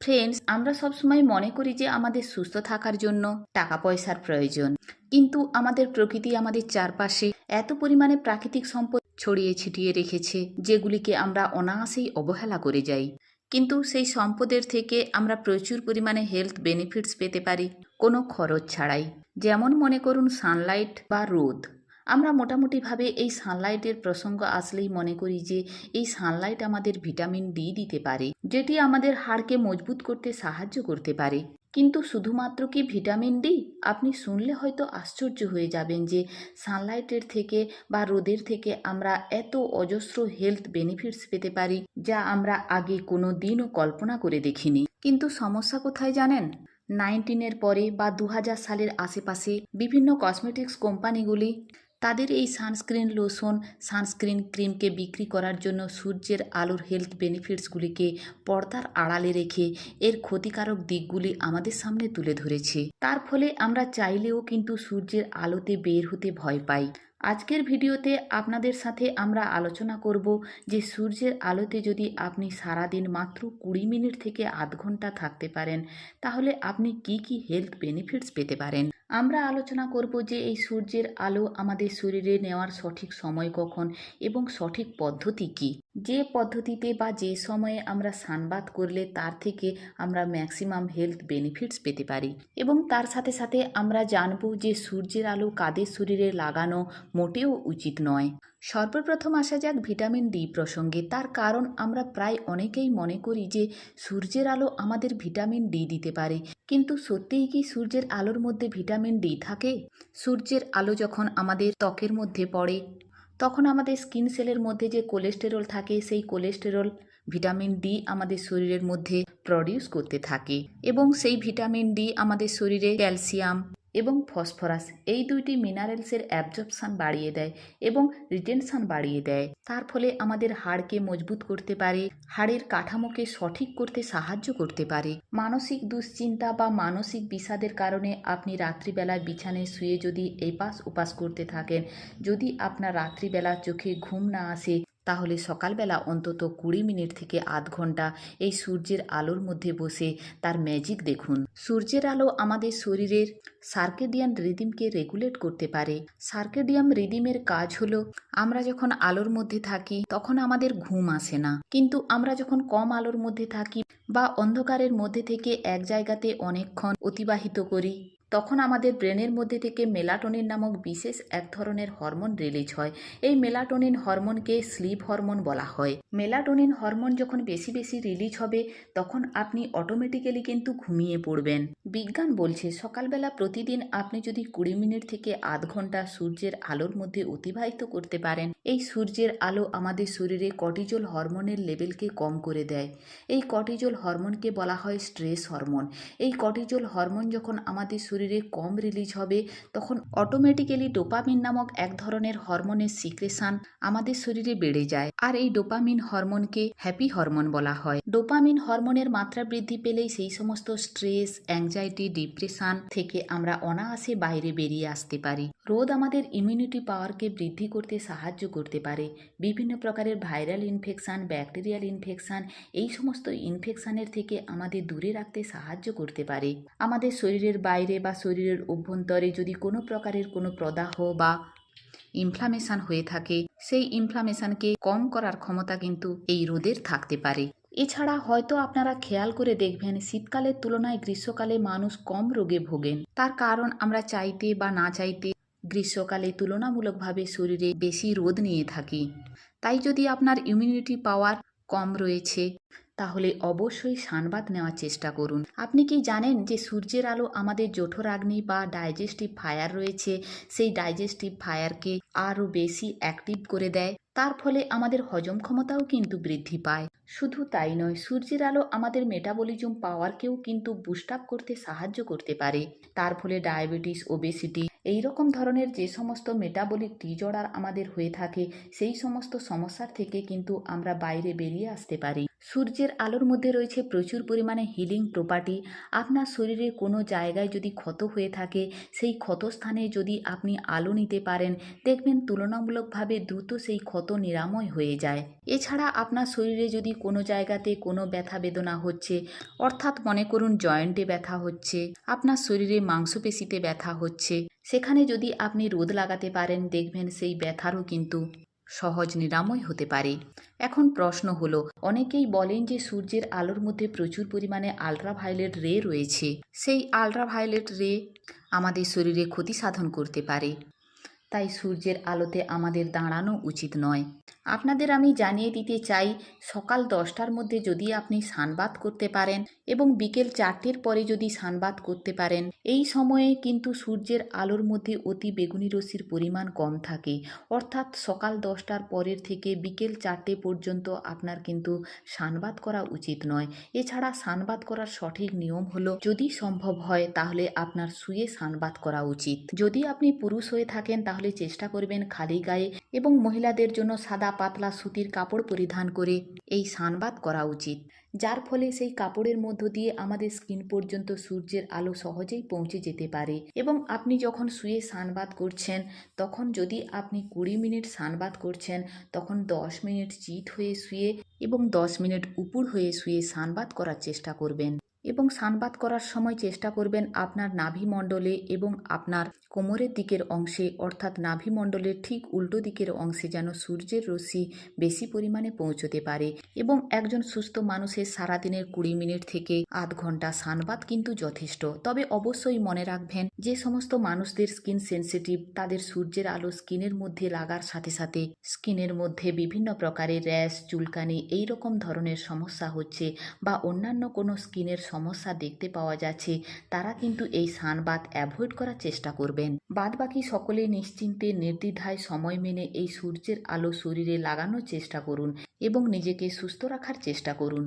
Friends আমরা সবসময় মনে করি যে আমাদের সুস্থ থাকার জন্য টাকা পয়সার প্রয়োজন। কিন্তু আমাদের প্রকৃতি আমাদের চারপাশে এত পরিমাণে প্রাকৃতিক সম্পদ ছড়িয়ে ছিটিয়ে রেখেছে, যেগুলিকে আমরা অনায়াসেই অবহেলা করে যাই। কিন্তু সেই সম্পদের থেকে আমরা প্রচুর পরিমাণে হেলথ বেনিফিটস পেতে পারি, কোনো খরচ ছাড়াই। যেমন মনে করুন সানলাইট বা রোদ। আমরা মোটামুটিভাবে এই সানলাইটের প্রসঙ্গ আসলেই মনে করি যে, এই সানলাইট আমাদের ভিটামিন ডি দিতে পারে, যেটি আমাদের হাড়কে মজবুত করতে সাহায্য করতে পারে। কিন্তু শুধুমাত্র কি ভিটামিন ডি আপনি শুনলে হয়তো আশ্চর্য হয়ে যাবেন যে সানলাইটের থেকে বা রোদের থেকে আমরা এত অজস্র হেলথ বেনিফিটস পেতে পারি, যা আমরা আগে কোনো দিনও কল্পনা করে দেখিনি। কিন্তু সমস্যা কোথায় জানেন? নাইনটিনের পরে বা দু হাজার সালের আশেপাশে বিভিন্ন কসমেটিক্স কোম্পানিগুলি তাদের এই সানস্ক্রিন লোশন, সানস্ক্রিন ক্রিমকে বিক্রি করার জন্য সূর্যের আলোর হেলথ বেনিফিটসগুলিকে পর্দার আড়ালে রেখে এর ক্ষতিকারক দিকগুলি আমাদের সামনে তুলে ধরেছে। তার ফলে আমরা চাইলেও কিন্তু সূর্যের আলোতে বের হতে ভয় পাই। আজকের ভিডিওতে আপনাদের সাথে আমরা আলোচনা করব যে সূর্যের আলোতে যদি আপনি সারাদিন মাত্র কুড়ি মিনিট থেকে আধ ঘণ্টা থাকতে পারেন, তাহলে আপনি কি কি হেলথ বেনিফিটস পেতে পারেন? আমরা আলোচনা করব যে এই সূর্যের আলো আমাদের শরীরে নেওয়ার সঠিক সময় কখন এবং সঠিক পদ্ধতি কি। যে পদ্ধতিতে বা যে সময়ে আমরা সানবাত করলে তার থেকে আমরা ম্যাক্সিমাম হেলথ বেনিফিটস পেতে পারি এবং তার সাথে সাথে আমরা জানব যে সূর্যের আলো কাদের শরীরে লাগানো মোটেও উচিত নয়। সর্বপ্রথম আসা যাক ভিটামিন ডি প্রসঙ্গে। তার কারণ আমরা প্রায় অনেকেই মনে করি যে সূর্যের আলো আমাদের ভিটামিন ডি দিতে পারে। কিন্তু সত্যিই কি সূর্যের আলোর মধ্যে ভিটামিন ডি থাকে? সূর্যের আলো যখন আমাদের ত্বকের মধ্যে পড়ে, তখন আমাদের স্কিন সেলের মধ্যে যে কোলেস্টেরল থাকে, সেই কোলেস্টেরল ভিটামিন ডি আমাদের শরীরের মধ্যে প্রডিউস করতে থাকে এবং সেই ভিটামিন ডি আমাদের শরীরে ক্যালসিয়াম এবং ফসফরাস এই দুইটি মিনারেলসের অ্যাবজর্পশান বাড়িয়ে দেয় এবং রিটেনশান বাড়িয়ে দেয়। তার ফলে আমাদের হাড়কে মজবুত করতে পারে, হাড়ের কাঠামোকে সঠিক করতে সাহায্য করতে পারে। মানসিক দুশ্চিন্তা বা মানসিক বিষাদের কারণে আপনি রাত্রিবেলায় বিছানায় শুয়ে যদি এপাশ ওপাশ করতে থাকেন, যদি আপনার রাত্রিবেলা চোখে ঘুম না আসে তাহলে সকালবেলা অন্তত কুড়ি মিনিট থেকে আধ ঘণ্টা এই সূর্যের আলোর মধ্যে বসে তার ম্যাজিক দেখুন। সূর্যের আলো আমাদের শরীরের সার্কেডিয়ান রিদিমকে রেগুলেট করতে পারে। সার্কেডিয়াম রিদিমের কাজ হলো, আমরা যখন আলোর মধ্যে থাকি, তখন আমাদের ঘুম আসে না। কিন্তু আমরা যখন কম আলোর মধ্যে থাকি বা অন্ধকারের মধ্যে থেকে এক জায়গাতে অনেকক্ষণ অতিবাহিত করি তখন আমাদের ব্রেনের মধ্যে থেকে মেলাটোনিন নামক বিশেষ এক ধরনের হরমোন রিলিজ হয়। এই মেলাটোনিন হরমোনকে স্লিপ হরমোন বলা হয়। মেলাটোনিন হরমোন যখন বেশি বেশি রিলিজ হবে, তখন আপনি অটোমেটিক্যালি কিন্তু ঘুমিয়ে পড়বেন। বিজ্ঞান বলছে, সকালবেলা প্রতিদিন আপনি যদি কুড়ি মিনিট থেকে আধ ঘণ্টা সূর্যের আলোর মধ্যে অতিবাহিত করতে পারেন, এই সূর্যের আলো আমাদের শরীরে কর্টিজল হরমোনের লেভেলকে কম করে দেয়। এই কর্টিজল হরমোনকে বলা হয় স্ট্রেস হরমোন। এই কর্টিজল হরমোন যখন আমাদের শরীরে কম রিলিজ হবে, তখন অটোমেটিক্যালি ডোপামিন নামক এক ধরনের হরমোনের সিক্রেশন আমাদের শরীরে বেড়ে যায়। আর এই ডোপামিন হরমোনকে হ্যাপি হরমোন বলা হয়। ডোপামিন হরমোনের মাত্রা বৃদ্ধি পেলেই সেই সমস্ত স্ট্রেস অ্যাংজাইটি ডিপ্রেশন থেকে আমরা অনায়াসে বাইরে বেরিয়ে আসতে পারি। রোদ আমাদের ইমিউনিটি পাওয়ারকে বৃদ্ধি করতে সাহায্য করতে পারে। বিভিন্ন প্রকারের ভাইরাল ইনফেকশান ব্যাকটেরিয়াল ইনফেকশান এই সমস্ত ইনফেকশানের থেকে আমাদের দূরে রাখতে সাহায্য করতে পারে। আমাদের শরীরের বাইরে বা শরীরের অভ্যন্তরে যদি কোনো প্রকারের কোনো প্রদাহ বা ইনফ্লামেশন হয়ে থাকে, সেই ইনফ্লামেশনকে কম করার ক্ষমতা কিন্তু এই রোদের থাকতে পারে। এছাড়া হয়তো আপনারা খেয়াল করে দেখবেন, শীতকালের তুলনায় গ্রীষ্মকালে মানুষ কম রোগে ভোগেন। তার কারণ আমরা চাইতে বা না চাইতে গ্রীষ্মকালে তুলনামূলকভাবে শরীরে বেশি রোদ নিয়ে থাকি। তাই যদি আপনার ইমিউনিটি পাওয়ার কম রয়েছে তাহলে অবশ্যই সানবাত নেওয়ার চেষ্টা করুন। আপনি কি জানেন যে সূর্যের আলো আমাদের জঠরাগ্নি বা ডাইজেস্টিভ ফায়ার রয়েছে? সেই ডাইজেস্টিভ ফায়ারকে আরও বেশি অ্যাক্টিভ করে দেয়। তার ফলে আমাদের হজম ক্ষমতাও কিন্তু বৃদ্ধি পায়। শুধু তাই নয়, সূর্যের আলো আমাদের মেটাবলিজম পাওয়ারকেও কিন্তু বুস্ট আপ করতে সাহায্য করতে পারে। তার ফলে ডায়াবেটিস ওবেসিটি এই রকম ধরনের যে সমস্ত মেটাবলিক ডিজর্ডার আমাদের হয়ে থাকে, সেই সমস্ত সমস্যার থেকে কিন্তু আমরা বাইরে বেরিয়ে আসতে পারি। সূর্যের আলোর মধ্যে রয়েছে প্রচুর পরিমাণে হিলিং প্রপার্টি আপনার শরীরে কোনো জায়গায় যদি ক্ষত হয়ে থাকে, সেই ক্ষতস্থানে যদি আপনি আলো নিতে পারেন, দেখবেন তুলনামূলকভাবে দ্রুত সেই ক্ষত নিরাময় হয়ে যায়। এছাড়া আপনার শরীরে যদি কোনো জায়গাতে কোনো ব্যথা বেদনা হচ্ছে, অর্থাৎ মনে করুন জয়েন্টে ব্যথা হচ্ছে, আপনার শরীরে মাংসপেশিতে ব্যথা হচ্ছে, সেখানে যদি আপনি রোদ লাগাতে পারেন, দেখবেন সেই ব্যথারও কিন্তু সহজ নিরাময় হতে পারে। এখন প্রশ্ন হলো, অনেকেই বলেন যে সূর্যের আলোর মধ্যে প্রচুর পরিমাণে আলট্রাভায়োলেট রে রয়েছে। সেই আলট্রাভায়োলেট রে আমাদের শরীরে ক্ষতি সাধন করতে পারে। তাই সূর্যের আলোতে আমাদের দাঁড়ানো উচিত নয়। আপনাদের আমি জানিয়ে দিতে চাই, সকাল দশটার মধ্যে যদি আপনি সানবাত করতে পারেন এবং বিকেল চারটের পরে যদি সানবাদ করতে পারেন, এই সময়ে কিন্তু সূর্যের আলোর মধ্যে অতি বেগুনি রশ্মির পরিমাণ কম থাকে। অর্থাৎ সকাল দশটার পরের থেকে বিকেল চারটে পর্যন্ত আপনার কিন্তু সানবাদ করা উচিত নয়। এছাড়া সানবাদ করার সঠিক নিয়ম হলো, যদি সম্ভব হয় তাহলে আপনার শুয়ে সানবাদ করা উচিত। যদি আপনি পুরুষ হয়ে থাকেন তাহলে চেষ্টা করবেন খালি গায়ে এবং মহিলাদের জন্য সাদা পাতলা সুতির কাপড় পরিধান করে এই সানবাত করা উচিত। যার ফলে সেই কাপড়ের মধ্য দিয়ে আমাদের স্কিন পর্যন্ত সূর্যের আলো সহজেই পৌঁছে যেতে পারে এবং আপনি যখন শুয়ে সানবাত করছেন, তখন যদি আপনি কুড়ি মিনিট সানবাত করছেন, তখন দশ মিনিট চিত হয়ে শুয়ে এবং দশ মিনিট উপুর হয়ে শুয়ে সানবাত করার চেষ্টা করবেন। এবং সানবাদ করার সময় চেষ্টা করবেন আপনার নাভিমণ্ডলে এবং আপনার কোমরের দিকের অংশে, অর্থাৎ নাভিমণ্ডলের ঠিক উল্টো দিকের অংশে যেন সূর্যের রশ্মি বেশি পরিমাণে পৌঁছতে পারে এবং একজন সুস্থ মানুষের সারাদিনের কুড়ি মিনিট থেকে আধ ঘণ্টা সানবাদ কিন্তু যথেষ্ট। তবে অবশ্যই মনে রাখবেন, যে সমস্ত মানুষদের স্কিন সেন্সিটিভ, তাদের সূর্যের আলো স্কিনের মধ্যে লাগার সাথে সাথে স্কিনের মধ্যে বিভিন্ন প্রকারের র্যাশ, চুলকানি এই রকম ধরনের সমস্যা হচ্ছে বা অন্যান্য কোনো স্কিনের সমস্যা দেখতে পাওয়া যাচ্ছে, তারা কিন্তু এই সানবাদ অ্যাভয়েড করার চেষ্টা করবেন। বাদ বাকি সকলে নিশ্চিন্তে নির্দ্বিধায় সময় মেনে এই সূর্যের আলো শরীরে লাগানোর চেষ্টা করুন এবং নিজেকে সুস্থ রাখার চেষ্টা করুন।